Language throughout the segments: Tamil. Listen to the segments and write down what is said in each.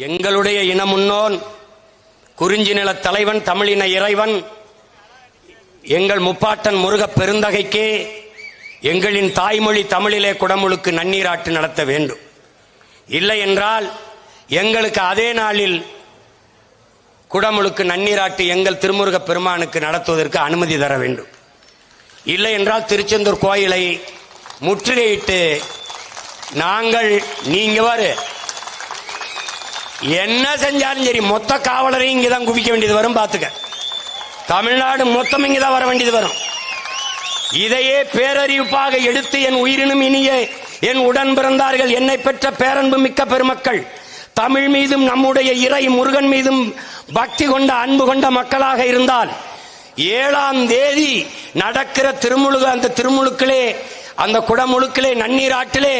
எங்களுடைய இன முன்னோன் குறிஞ்சி நில தலைவன் தமிழின இறைவன் எங்கள் முப்பாட்டன் முருகப் பெருந்தகைக்கே எங்களின் தாய்மொழி தமிழிலே குடமுழுக்கு நன்னீராட்டு நடத்த வேண்டும். இல்லை என்றால் எங்களுக்கு அதே நாளில் குடமுழுக்கு நன்னீராட்டு எங்கள் திருமுருகப் பெருமானுக்கு நடத்துவதற்கு அனுமதி தர வேண்டும். இல்லை என்றால் திருச்செந்தூர் கோயிலை முற்றுகையிட்டு நாங்கள் நீங்க வரு. என்ன செஞ்சாலும் சரி மொத்த காவலரையும் இங்கே தான் குவிக்க வேண்டியது வரும் பார்த்துக்க தமிழ்நாடு மொத்தம் இங்கே தான் வர வேண்டியது வரும். இதையே பேரறிவிப்பாக எடுத்து என் உயிரினும் இனிய என் உடன் பிறந்தார்கள் என்னை பெற்ற பேரன்பு மிக்க பெருமக்கள் தமிழ் மீதும் நம்முடைய இறை முருகன் மீதும் பக்தி கொண்ட அன்பு கொண்ட மக்களாக இருந்தால் ஏழாம் தேதி நடக்கிற திருமுழுகு அந்த திருமுழுக்கிலே அந்த குடமுழுக்கிலே நன்னீராட்டிலே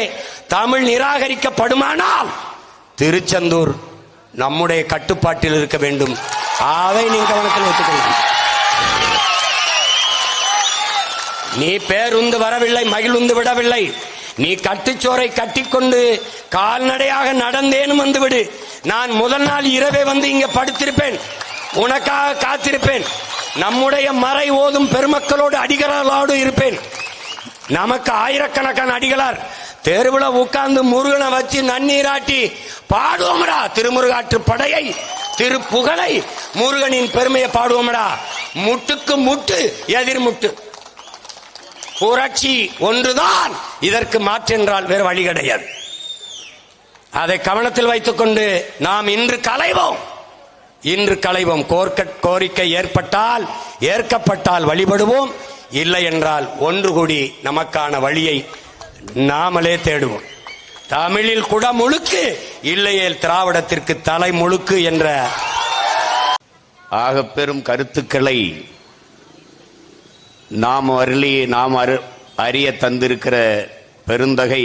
தமிழ் நிராகரிக்கப்படுமானால் திருச்செந்தூர். நம்முடைய கட்டுப்பாட்டில் இருக்க வேண்டும். அதை நீ கவனத்தில் வைத்துக்கொள்ள நீ பேருந்து வரவில்லை மகிழ்ந்து விடவில்லை. நீ கட்டுச்சோரை கட்டிக்கொண்டு கால்நடையாக நடந்தேனும் வந்துவிடு. நான் முதல் நாள் இரவே வந்து இங்கே படுத்திருப்பேன். உனக்காக காத்திருப்பேன். நம்முடைய மறை ஓதும் பெருமக்களோடு அடிகளாரோடு இருப்பேன். நமக்கு ஆயிரக்கணக்கான அடிகளார் தெருவில் உட்கார்ந்து முருகனை வச்சு நன்னீராட்டி பாடுவோம்டா. திருமுருகாற்று படையை திருப்புகழை. முருகனின் பெருமையை பாடுவோம்டா. முட்டுக்கு முட்டு எதிர்முட்டு. புரட்சி ஒன்றுதான். இதற்கு மாற்றென்றால் வேறு வழி கிடையாது. அதை கவனத்தில் வைத்துக்கொண்டு நாம் இன்று கலைவோம். இன்று கலைவோம். கோர்க்க கோரிக்கை ஏற்பட்டால் ஏற்கப்பட்டால் வழிபடுவோம். இல்லை என்றால் ஒன்று கூடி நமக்கான வழியை நாமளே தேடுவோம். தமிழில் குட முழுக்கு இல்லையேல் திராவிடத்திற்கு தலை முழுக்கு என்ற ஆக பெரும் கருத்துக்களை நாம் அருளி நாம் அறிய தந்திருக்கிற பெருந்தகை